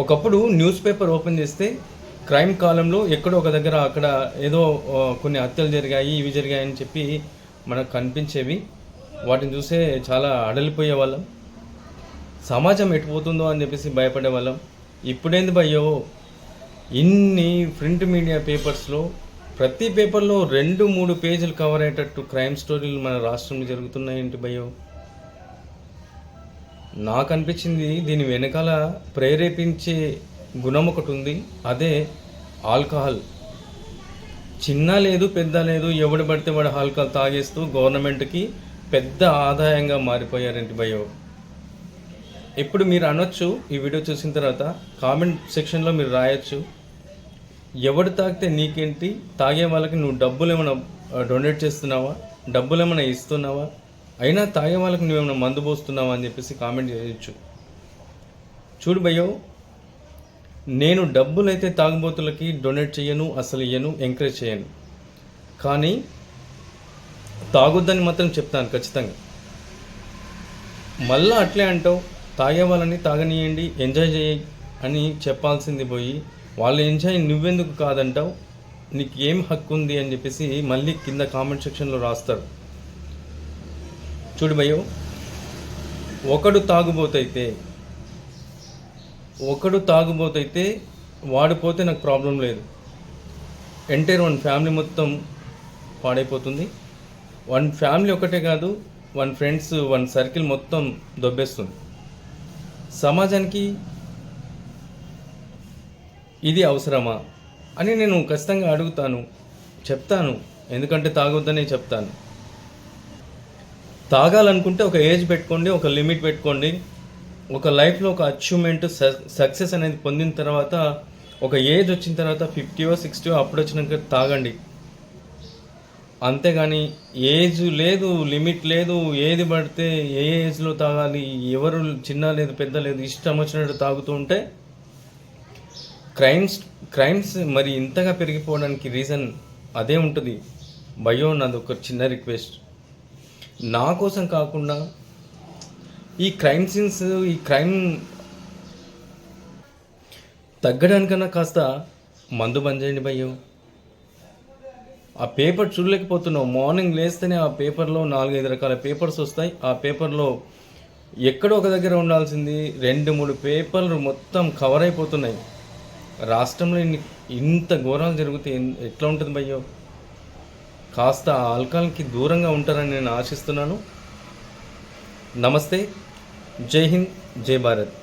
ఒకప్పుడు news paper open చేస్తే crime కాలంలో ఎక్కడో ఒక దగ్గర అక్కడ ఏదో కొన్ని హత్యలు జరిగాయి ఇవి జరిగాయని చెప్పి మనకు కనిపించేవి. వాటిని చూసే చాలా అడలిపోయే వాళ్ళం. సమాజం ఎటుపోతుందో అని చెప్పేసి భయపడే వాళ్ళం. ఇప్పుడేంది భయ్యో ఇన్ని ప్రింట్ మీడియా పేపర్స్లో ప్రతి పేపర్లో రెండు మూడు పేజీలు కవర్ అయ్యేటట్టు క్రైమ్ స్టోరీలు మన రాష్ట్రంలో జరుగుతున్నాయేంటి భయ్యో? నాకు అనిపించింది దీని వెనకాల ప్రేరేపించే గుణం ఒకటి ఉంది. అదే ఆల్కహాల్. చిన్న లేదు పెద్ద లేదు ఎవడు పడితే వాడు ఆల్కహాల్ తాగేస్తూ గవర్నమెంట్కి పెద్ద ఆదాయంగా మారిపోయారంటి భయో ఇప్పుడు మీరు అనొచ్చు ఈ వీడియో చూసిన తర్వాత కామెంట్ సెక్షన్లో మీరు రాయొచ్చు. ఎవడు తాగితే నీకేంటి? తాగే వాళ్ళకి నువ్వు డబ్బులు ఏమైనా డొనేట్ చేస్తున్నావా? డబ్బులు ఏమైనా ఇస్తున్నావా? అయినా తాగే వాళ్ళకి నువ్వేమైనా మందు పోస్తున్నావా అని చెప్పేసి కామెంట్ చేయొచ్చు. చూడు భయ్యో నేను డబ్బులు అయితే తాగుబోతులకి డొనేట్ చేయను అసలు ఇయ్యను ఎంకరేజ్ చేయను కానీ తాగొద్దని మాత్రం చెప్తాను ఖచ్చితంగా. మళ్ళీ అట్లే అంటావు తాగే వాళ్ళని తాగనీయండి ఎంజాయ్ చేయి అని చెప్పాల్సింది పోయి వాళ్ళు ఎంజాయ్ నువ్వెందుకు కాదంటావు నీకు ఏం హక్కు ఉంది అని చెప్పేసి మళ్ళీ కింద కామెంట్ సెక్షన్లో రాస్తారు. చూడు భయ్యో ఒకడు తాగుబోతైతే ఒకడు తాగుబోతైతే వాడిపోతే నాకు ప్రాబ్లం లేదు. ఎంటైర్ వన్ ఫ్యామిలీ మొత్తం పాడైపోతుంది. వన్ ఫ్యామిలీ ఒకటే కాదు వన్ ఫ్రెండ్స్ వన్ సర్కిల్ మొత్తం దొబ్బేస్తుంది. సమాజానికి ఇది అవసరమా అని నేను ఖచ్చితంగా అడుగుతాను చెప్తాను. ఎందుకంటే తాగొద్దనే చెప్తాను. తాగాలనుకుంటే ఒక ఏజ్ పెట్టుకోండి ఒక లిమిట్ పెట్టుకోండి. ఒక లైఫ్లో ఒక అచీవ్మెంట్ సక్సెస్ అనేది పొందిన తర్వాత ఒక ఏజ్ వచ్చిన తర్వాత ఫిఫ్టీయో సిక్స్టీయో అప్పుడు వచ్చినాక తాగండి. అంతేగాని ఏజ్ లేదు లిమిట్ లేదు ఏది పడితే ఏ ఏజ్లో తాగాలి ఎవరు చిన్న లేదు పెద్ద లేదు ఇష్టం వచ్చినట్టు తాగుతూ ఉంటే క్రైమ్స్ క్రైమ్స్ మరి ఇంతగా పెరిగిపోవడానికి రీజన్ అదే ఉంటుంది. భయో నాది ఒక చిన్న రిక్వెస్ట్. నా కోసం కాకుండా ఈ క్రైమ్ సీన్స్ ఈ క్రైమ్ తగ్గడానికన్నా కాస్త మందు బంద్ చేయండి భయ్యో. ఆ పేపర్ చూడలేకపోతున్నావు. మార్నింగ్ లేస్తేనే ఆ పేపర్లో నాలుగైదు రకాల పేపర్స్ వస్తాయి. ఆ పేపర్లో ఎక్కడో ఒక దగ్గర ఉండాల్సింది. రెండు మూడు పేపర్లు మొత్తం కవర్ అయిపోతున్నాయి. రాష్ట్రంలో ఇన్ని ఇంత ఘోరాలు జరిగితే ఎట్లా ఉంటుంది భయ్యో? కాస్త ఆ ఆల్కహాల్కి దూరంగా ఉంటారని నేను ఆశిస్తున్నాను. నమస్తే. జై హింద్ జై భారత్.